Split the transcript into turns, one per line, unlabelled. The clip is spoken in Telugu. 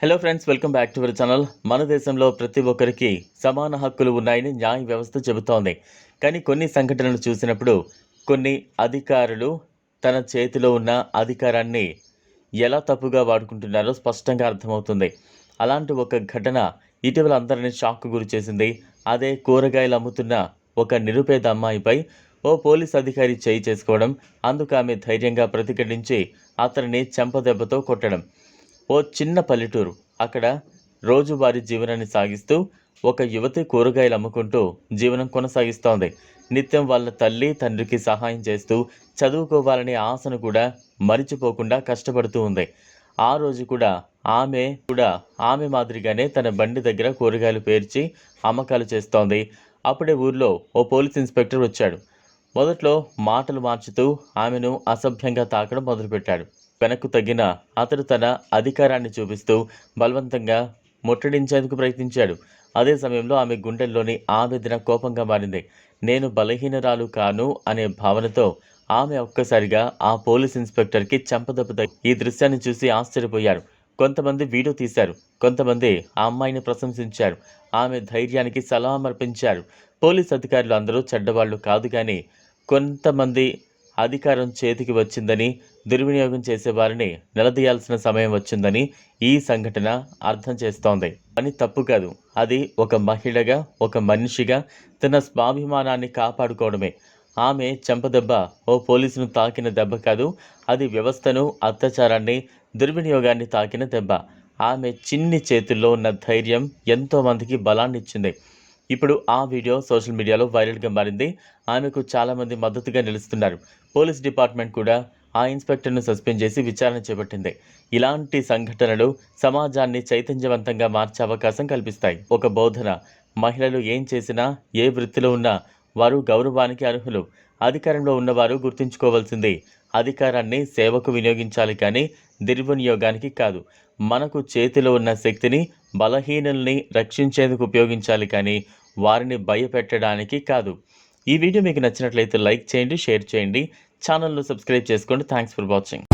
Hello friends welcome back to our channel మన దేశంలో ప్రతి ఒక్కరికి సమాన హక్కులు ఉన్నాయని న్యాయ వ్యవస్థ చెబుతోంది. కానీ కొన్ని సంఘటనలు చూసినప్పుడు కొన్ని అధికారులు తన చేతిలో ఉన్న అధికారాన్ని ఎలా తప్పుగా వాడుకుంటున్నారో స్పష్టంగా అర్థమవుతుంది. అలాంటి ఒక ఘటన ఇటీవల అందరినీ షాక్కు గురి చేసింది. అదే కూరగాయలు అమ్ముతున్న ఒక నిరుపేద అమ్మాయిపై ఓ పోలీస్ అధికారి చేయి చేసుకోవడం అందుకు ఆమె ధైర్యంగా ప్రతిఘటించి అతనిని చెంపదెబ్బతో కొట్టడం. ఓ చిన్న పల్లెటూరు. అక్కడ రోజువారీ జీవనాన్ని సాగిస్తూ ఒక యువతి కూరగాయలు అమ్ముకుంటూ జీవనం కొనసాగిస్తోంది. నిత్యం వాళ్ళ తల్లి తండ్రికి సహాయం చేస్తూ చదువుకోవాలనే ఆశను కూడా మరిచిపోకుండా కష్టపడుతూ ఉంది. ఆ రోజు కూడా ఆమె కూడా ఆమె మాదిరిగానే తన బండి దగ్గర కూరగాయలు పేర్చి అమ్మకాలు చేస్తోంది. అప్పుడే ఊర్లో ఓ పోలీస్ ఇన్స్పెక్టర్ వచ్చాడు. మొదట్లో మాటలు మార్చుతూ ఆమెను అసభ్యంగా తాకడం మొదలుపెట్టాడు. వెనక్కు తగ్గిన అతడు తన అధికారాన్ని చూపిస్తూ బలవంతంగా ముట్టడించేందుకు ప్రయత్నించాడు. అదే సమయంలో ఆమె గుండెల్లోని ఆవేదన కోపంగా మారింది. నేను బలహీనరాలు కాను అనే భావనతో ఆమె ఒక్కసారిగా ఆ పోలీస్ ఇన్స్పెక్టర్కి చంపదెబ్బత ఈ దృశ్యాన్ని చూసి ఆశ్చర్యపోయారు. కొంతమంది వీడియో తీశారు. కొంతమంది ఆ అమ్మాయిని ప్రశంసించారు. ఆమె ధైర్యానికి సలాం అర్పించారు. పోలీస్ అధికారులు అందరూ చెడ్డవాళ్ళు కాదు కానీ కొంతమంది అధికారం చేతికి వచ్చిందని దుర్వినియోగం చేసే వారిని నిలదీయాల్సిన సమయం వచ్చిందని ఈ సంఘటన అర్థం చేస్తోంది. అని తప్పు కాదు. అది ఒక మహిళగా ఒక మనిషిగా తన స్వాభిమానాన్ని కాపాడుకోవడమే. ఆమె చెంపదెబ్బ ఓ పోలీసును తాకిన దెబ్బ కాదు అది వ్యవస్థను అత్యాచారాన్ని దుర్వినియోగాన్ని తాకిన దెబ్బ. ఆమె చిన్ని చేతుల్లో ఉన్న ధైర్యం ఎంతోమందికి బలాన్నిచ్చింది. బలాన్ని ఇచ్చింది ఇప్పుడు ఆ వీడియో సోషల్ మీడియాలో వైరల్గా మారింది. ఆమెకు చాలామంది మద్దతుగా నిలుస్తున్నారు. పోలీస్ డిపార్ట్మెంట్ కూడా ఆ ఇన్స్పెక్టర్ను సస్పెండ్ చేసి విచారణ చేపట్టింది. ఇలాంటి సంఘటనలు సమాజాన్ని చైతన్యవంతంగా మార్చే అవకాశం కల్పిస్తాయి. ఒక బోధన మహిళలు ఏం చేసినా ఏ వృత్తిలో ఉన్నా వారు గౌరవానికి అర్హులు. అధికారంలో ఉన్నవారు గుర్తుంచుకోవాల్సింది అధికారాన్ని సేవకు వినియోగించాలి కానీ దుర్వినియోగానికి కాదు. మనకు చేతిలో ఉన్న శక్తిని బలహీనుల్ని రక్షించేందుకు ఉపయోగించాలి కానీ వారిని భయపెట్టడానికి కాదు. ఈ వీడియో మీకు నచ్చినట్లయితే లైక్ చేయండి షేర్ చేయండి. ఛానల్ను సబ్స్క్రైబ్ చేసుకోండి. Thanks for watching